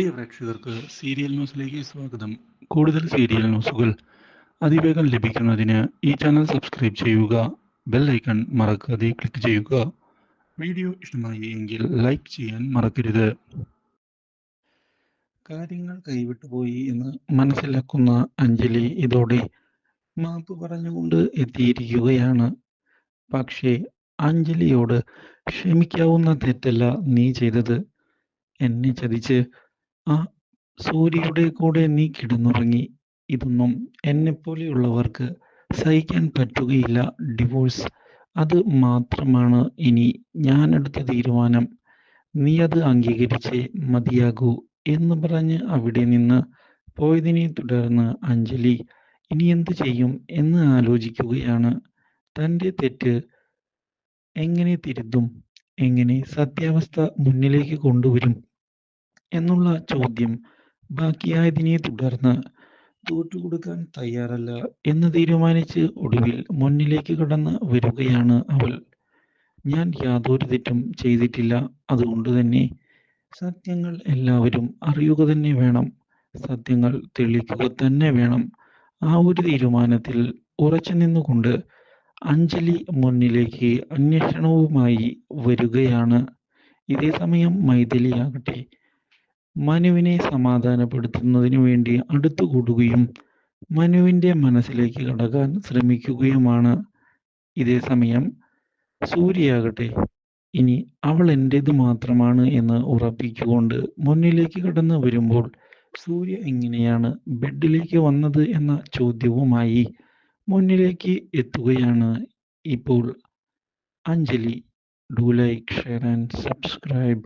പ്രിയ പ്രേക്ഷകർക്ക് സീരിയൽ ന്യൂസിലേക്ക് സ്വാഗതം. കൂടുതൽ സീരിയൽ ന്യൂസുകൾ അതിവേഗം ലഭിക്കുന്നതിന് ഈ ചാനൽ സബ്സ്ക്രൈബ് ചെയ്യുക ബെൽ ഐക്കൺ മറക്കാതെ ക്ലിക്ക് ചെയ്യുക. വീഡിയോ ഇഷ്ടമായി എങ്കിൽ ലൈക്ക് ചെയ്യാൻ മറക്കരുത്. കാര്യങ്ങൾ കൈവിട്ടുപോയി എന്ന് മനസ്സിലാക്കുന്ന അഞ്ജലി ഇതോടെ മാപ്പ് പറഞ്ഞുകൊണ്ട് എത്തിയിരിക്കുകയാണ്. പക്ഷേ അഞ്ജലിയോട് ക്ഷമിക്കാവുന്ന തെറ്റല്ല നീ ചെയ്തത്. എന്നെ ചതിച്ച് ആ സൂര്യയുടെ കൂടെ നീ കിടന്നുറങ്ങി. ഇതൊന്നും എന്നെ പോലെയുള്ളവർക്ക് സഹിക്കാൻ പറ്റുകയില്ല ഡിവോഴ്സ്. അത് മാത്രമാണ് ഇനി ഞാൻ എടുത്ത തീരുമാനം. നീ അത് അംഗീകരിച്ച് മതിയാകൂ എന്ന് പറഞ്ഞ് അവിടെ നിന്ന് പോയതിനെ തുടർന്ന് അഞ്ജലി ഇനി എന്ത് ചെയ്യും എന്ന് ആലോചിക്കുകയാണ്. തന്റെ തെറ്റ് എങ്ങനെ തിരുത്തും? എങ്ങനെ സത്യാവസ്ഥ മുന്നിലേക്ക് കൊണ്ടുവരും? എന്നുള്ള ചോദ്യം ബാക്കിയായതിനെ തുടർന്ന് തോറ്റുകൊടുക്കാൻ തയ്യാറല്ല എന്ന് തീരുമാനിച്ച് ഒടുവിൽ മുന്നിലേക്ക് കടന്ന് വരികയാണ് അവൾ. ഞാൻ യാതൊരു തെറ്റും ചെയ്തിട്ടില്ല. അതുകൊണ്ട് തന്നെ സത്യങ്ങൾ എല്ലാവരും അറിയുക തന്നെ വേണം. സത്യങ്ങൾ തെളിയിക്കുക തന്നെ വേണം. ആ ഒരു തീരുമാനത്തിൽ ഉറച്ചു നിന്നുകൊണ്ട് അഞ്ജലി മുന്നിലേക്ക് അന്വേഷണവുമായി വരികയാണ്. ഇതേ സമയം മൈഥിലിയാകട്ടെ മനുവിനെ സമാധാനപ്പെടുത്തുന്നതിനു വേണ്ടി അടുത്തുകൂടുകയും മനുവിന്റെ മനസ്സിലേക്ക് കടക്കാൻ ശ്രമിക്കുകയുമാണ്. ഇതേ സമയം സൂര്യയാകട്ടെ ഇനി അവൾ എന്റേത് മാത്രമാണ് എന്ന് ഉറപ്പിച്ചുകൊണ്ട് മുന്നിലേക്ക് കടന്നു വരുമ്പോൾ സൂര്യ എങ്ങനെയാണ് ബെഡിലേക്ക് വന്നത് എന്ന ചോദ്യവുമായി മുന്നിലേക്ക് എത്തുകയാണ്. ഇപ്പോൾ Anjali do like share and subscribe.